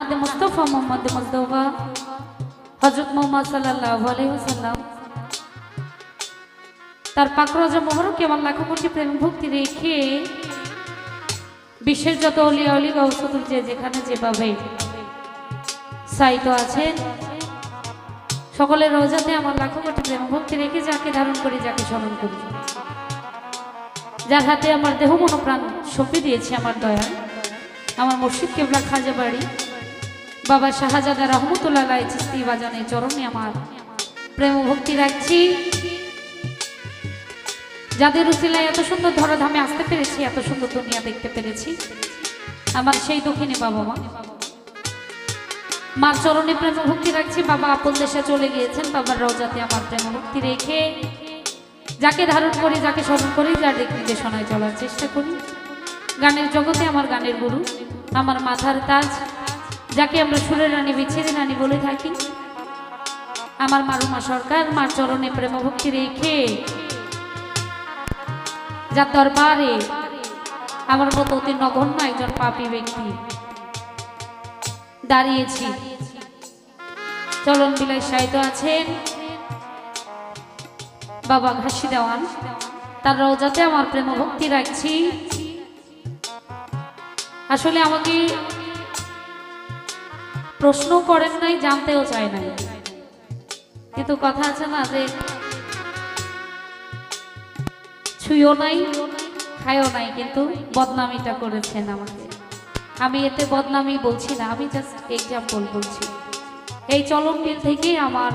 আমাদের মুস্তফা মোহাম্মদ মুস্তফা হজরত মোহাম্মদ সাল্লাহ আলহিহাল্লাম তার পাকরাজা মোহরকে আমার লাখো কোটি প্রেম ভক্তি রেখে বিশ্বের যত অলিয়া অলি গৌসতুল যে যেখানে যেভাবে সাইতো আছেন সকলের রোজাতে আমার লাখো কোটি প্রেম ভক্তি রেখে যাকে ধারণ করি, যাকে স্মরণ করি। যার হাতে আমার দেহ মনোপ্রাণ সঁপে দিয়েছে আমার দয়া। আমার মুর্শিদ কেবলা খাজা বাড়ি। বাবা শাহজাদা রহমতুল্লাহ চিস্তি বাজানে চরণে আমার প্রেম ভক্তি রাখছি। যাদের উসিলায় এত সুন্দর ধরাধামে আসতে পেরেছি, এত সুন্দর দুনিয়া দেখতে পেরেছি, আমার সেই দক্ষিণে বাবা মা। মার চরণে প্রেম ভক্তি রাখছি, বাবা আপন দেশে চলে গিয়েছেন, বাবার রওজাতে আমার প্রেম ভক্তি রেখে। যাকে ধারণ করি, যাকে স্মরণ করি, যার দিক নির্দেশনায় চলার চেষ্টা করি। গানের জগতে আমার গানের গুরু, আমার মাথার তাজ যাকে আমরা সুরের রানী বিচ্ছেদের রানী বলে থাকি। আমার মারুমা সরকার, মার চরণে প্রেম ভক্তি রেখে যার দরবারে আমার মতো অতি নগণ্য একজন পাপি ব্যক্তি দাঁড়িয়েছি। চলন বিলায় সাহিত্য আছেন বাবা ঘাসি দেওয়ান। তার রোজাতে আমার প্রেম ভক্তি রাখছি। আসলে আমাকে প্রশ্ন করেন নাই, জানতেও চায় নাই। কিন্তু কথা আছে না যে ছুঁয়ও নাই খায়ও নাই, কিন্তু বদনামিটা করেছেন আমাকে। আমি এতে বদনামি বলছি না, আমি জাস্ট এক্সাম্পল বলছি। এই চলন বিল থেকেই আমার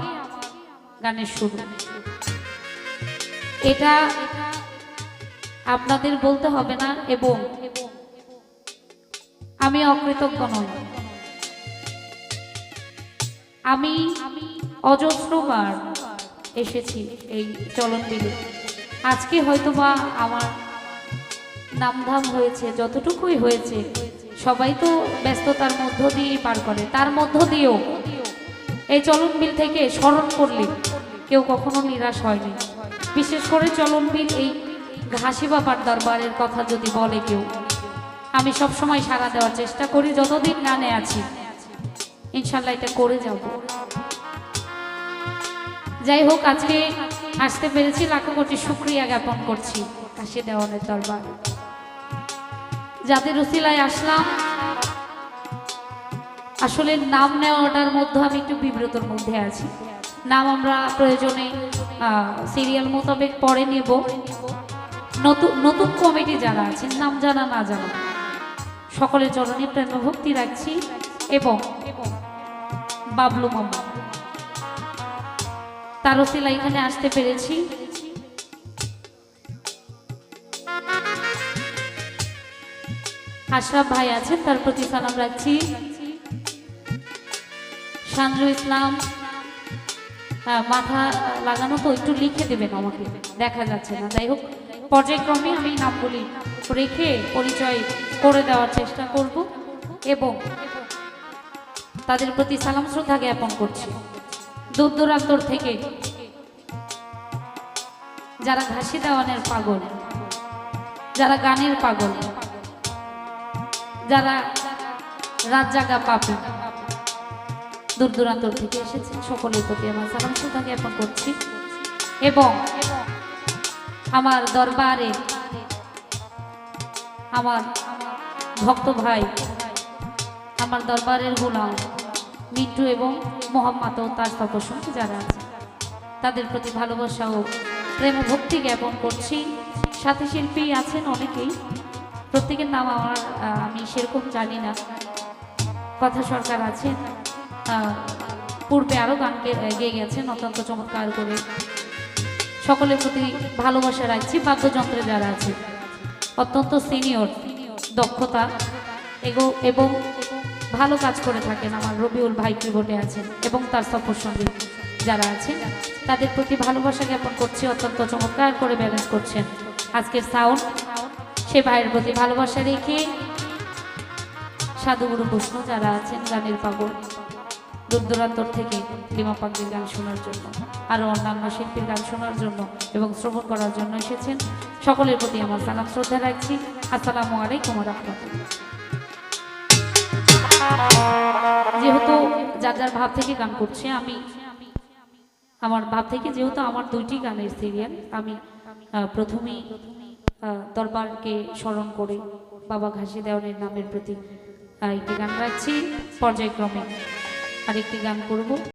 গানের শুরু। এটা আপনাদের বলতে হবে না, এবং আমি অকৃতজ্ঞ নই। আমি অজস্রবার এসেছি এই চলন বিলে আজকে হয়তোবা আমার নামধাম হয়েছে, যতটুকুই হয়েছে, সবাই তো ব্যস্ততার মধ্য দিয়েই পার করে। তার মধ্য দিয়েও এই চলন বিল থেকে স্মরণ করলে কেউ কখনো নিরাশ হয়নি। বিশেষ করে চলন বিল এই ঘাসি বাবার দরবারের কথা যদি বলে কেউ, আমি সব সময় সাড়া দেওয়ার চেষ্টা করি, যতদিন গানে আছি। ইনশাল্লাহ এটা করে যাব। যাই হোক, আজকে আসতে পেরেছি, লাখো কোটি শুক্রিয়া জ্ঞাপন করছি কাশি দেওয়ানের দরবার। যাদের উসিলায় আসলাম, আসলে নাম নেওয়াটার মধ্যে আমি একটু বিব্রতর মধ্যে আছি। নাম আমরা প্রয়োজনে সিরিয়াল মোতাবেক পরে নেব। নতুন নতুন কমিটি যারা আছেন, নাম জানা না জানা, সকলের চরণে প্রেম ভক্তি রাখছি এবং বাবলু মামা। তার ওসিলা এখানে আসতে পেরেছি। আশরাফ ভাই আছেন, তার প্রতি সালাম রাখছি। সানজু ইসলাম মাথা লাগানো তো একটু লিখে দেবেন আমাকে, দেখা যাচ্ছে না। যাই হোক, পর্যায়ক্রমে আমি নামগুলি রেখে পরিচয় করে দেওয়ার চেষ্টা করব এবং তাদের প্রতি সালাম শ্রদ্ধা জ্ঞাপন করছি। দূর দূরান্তর থেকে যারা ঘাসি দেওয়ানের পাগল, যারা গানের পাগল, যারা রাত জাগা পাপি, দূর দূরান্তর থেকে এসেছেন সকলের প্রতি আমার সালাম শ্রদ্ধা জ্ঞাপন করছি। এবং আমার দরবারে আমার ভক্ত ভাই, আমার দরবারের গোলাম মিন্টু এবং মোহাম্মদ ও তার তপসম যারা আছে তাদের প্রতি ভালোবাসা ও প্রেম ভক্তি জ্ঞাপন করছি। সাথী শিল্পী আছেন অনেকেই। প্রত্যেকের নাম আমার আমি সেরকম জানি না। কথা সরকার আছেন পূর্বে আরও গান গেয়ে গেছেন অত্যন্ত চমৎকার করে। সকলের প্রতি ভালোবাসা রাখছি, বাদ্যযন্ত্রে যারা আছে অত্যন্ত সিনিয়র দক্ষতা, এগো- এবং ভালো কাজ করে থাকেন আমার রবিউল ভাই কিবোর্ডে আছেন এবং তার সফর সঙ্গে যারা আছেন, তাদের প্রতি ভালোবাসা জ্ঞাপন করছি, অত্যন্ত চমৎকার করে ব্যালেন্স করছেন। আজকের সাউন্ড সে ভাইয়ের প্রতি ভালোবাসা রেখে সাধুগুরু প্রশ্ন যারা আছেন গানের পাগল দূর দূরান্তর থেকে লিমা পাখির গান শোনার জন্য, আরও অন্যান্য শিল্পীর গান শোনার জন্য এবং শ্রবণ করার জন্য এসেছেন। সকলের প্রতি আমার সালাম, শ্রদ্ধা রাখছি। আসসালামু আলাইকুম রহমতুল্লাহ। যার যার ভাব থেকে গান করছে আমি। আমার ভাব থেকে যেহেতু আমার দুইটি গানের সিরিয়াল আমি প্রথমেই দরবারকে স্মরণ করে বাবা ঘাসি দেওয়ানের নামের প্রতি একটি গান রাখছি পর্যায়ক্রমে আরেকটি গান করব।